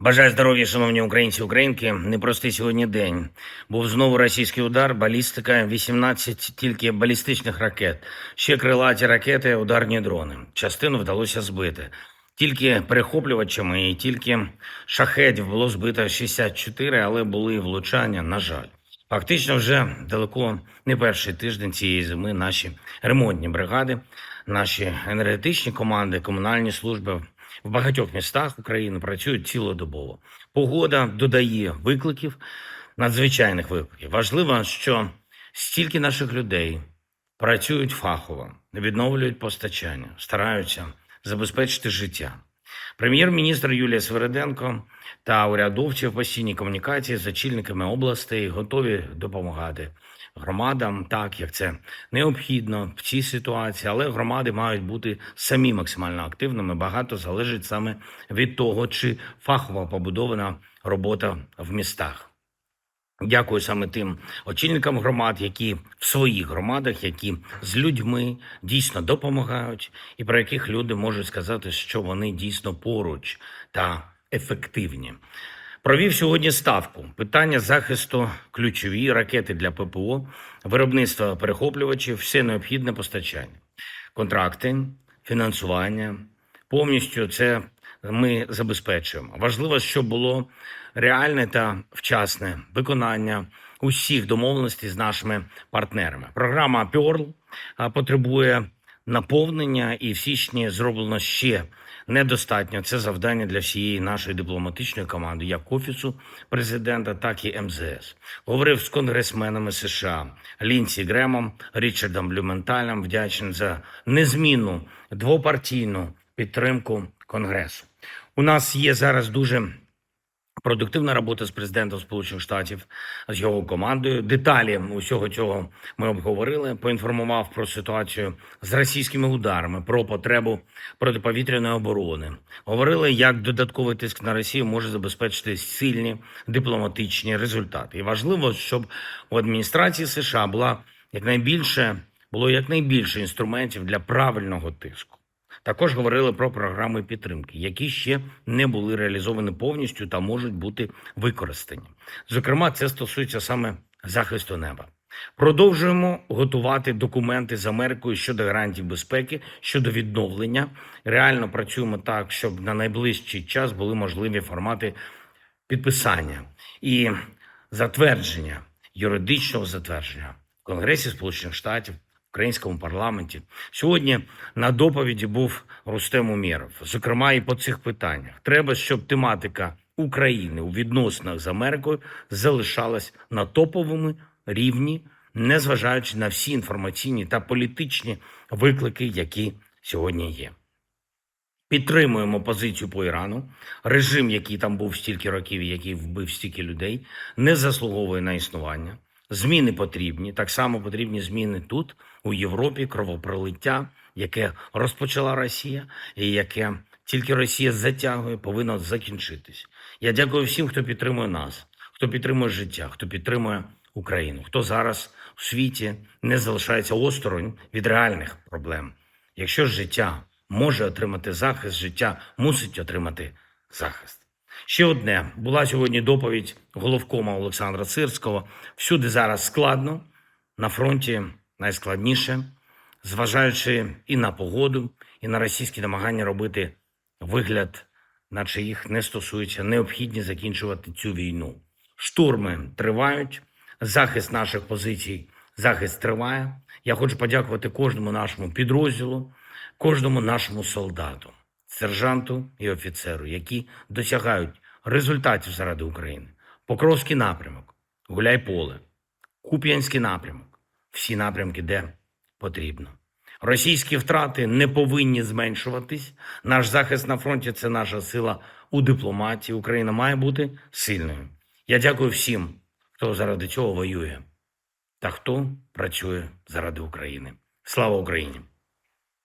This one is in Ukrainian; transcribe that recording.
Бажаю здоров'я, шановні українці українки. Непростий сьогодні день. Був знову російський удар, балістика, 18 тільки балістичних ракет, ще крилаті ракети, ударні дрони. Частину вдалося збити. Тільки перехоплювачами і тільки шахедів було збито 64, але були влучання, на жаль. Фактично, вже далеко не перший тиждень цієї зими наші ремонтні бригади, наші енергетичні команди, комунальні служби в багатьох містах України працюють цілодобово. Погода додає викликів, надзвичайних викликів. Важливо, що стільки наших людей працюють фахово, відновлюють постачання, стараються забезпечити життя. Прем'єр-міністр Юлія Свериденко та урядовці в постійній комунікації з очільниками областей готові допомагати громадам, так як це необхідно в цій ситуації, але громади мають бути самі максимально активними. Багато залежить саме від того, чи фахово побудована робота в містах. Дякую саме тим очільникам громад, які в своїх громадах, які з людьми дійсно допомагають, і про яких люди можуть сказати, що вони дійсно поруч та ефективні. Провів сьогодні ставку питання захисту ключові ракети для ППО, виробництва перехоплювачів, все необхідне постачання, контракти, фінансування. Повністю це ми забезпечуємо. Важливо, щоб було реальне та вчасне виконання усіх домовленостей з нашими партнерами. Програма а, потребує наповнення, і в січні зроблено ще недостатньо. Це завдання для всієї нашої дипломатичної команди, як офісу президента, так і МЗС. Говорив з конгресменами США Лінсі Гремом, Річардом Блюменталем. Вдячний за незмінну двопартійну підтримку Конгресу. У нас є зараз дуже продуктивна робота з президентом Сполучених Штатів з його командою. Деталі усього цього ми обговорили. Поінформував про ситуацію з російськими ударами, про потребу протиповітряної оборони. Говорили, як додатковий тиск на Росію може забезпечити сильні дипломатичні результати. І важливо, щоб у адміністрації США була якнайбільше було якнайбільше інструментів для правильного тиску. Також говорили про програми підтримки, які ще не були реалізовані повністю та можуть бути використані. Зокрема, це стосується саме захисту неба. Продовжуємо готувати документи з Америкою щодо гарантій безпеки, щодо відновлення. Реально працюємо так, щоб на найближчий час були можливі формати підписання і затвердження, юридичного затвердження в Конгресі Сполучених Штатів, українському парламенті. Сьогодні на доповіді був Рустем Умєров, зокрема і по цих питаннях. Треба, щоб тематика України у відносинах з Америкою залишалась на топовому рівні, незважаючи на всі інформаційні та політичні виклики, які сьогодні є. Підтримуємо позицію по Ірану. Режим, який там був стільки років, який вбив стільки людей, не заслуговує на існування. Зміни потрібні. Так само потрібні зміни тут, у Європі, кровопролиття, яке розпочала Росія, і яке тільки Росія затягує, повинно закінчитись. Я дякую всім, хто підтримує нас, хто підтримує життя, хто підтримує Україну, хто зараз у світі не залишається осторонь від реальних проблем. Якщо життя може отримати захист, життя мусить отримати захист. Ще одне була сьогодні доповідь головкома Олександра Сирського. Всюди зараз складно, на фронті найскладніше, зважаючи і на погоду, і на російські намагання робити вигляд, наче їх не стосується, необхідні закінчувати цю війну. Штурми тривають, захист наших позицій, захист триває. Я хочу подякувати кожному нашому підрозділу, кожному нашому солдату, сержанту і офіцеру, які досягають результатів заради України. Покровський напрямок, Гуляйполе, Куп'янський напрямок, всі напрямки, де потрібно. Російські втрати не повинні зменшуватись. Наш захист на фронті це наша сила у дипломатії. Україна має бути сильною. Я дякую всім, хто заради цього воює та хто працює заради України. Слава Україні!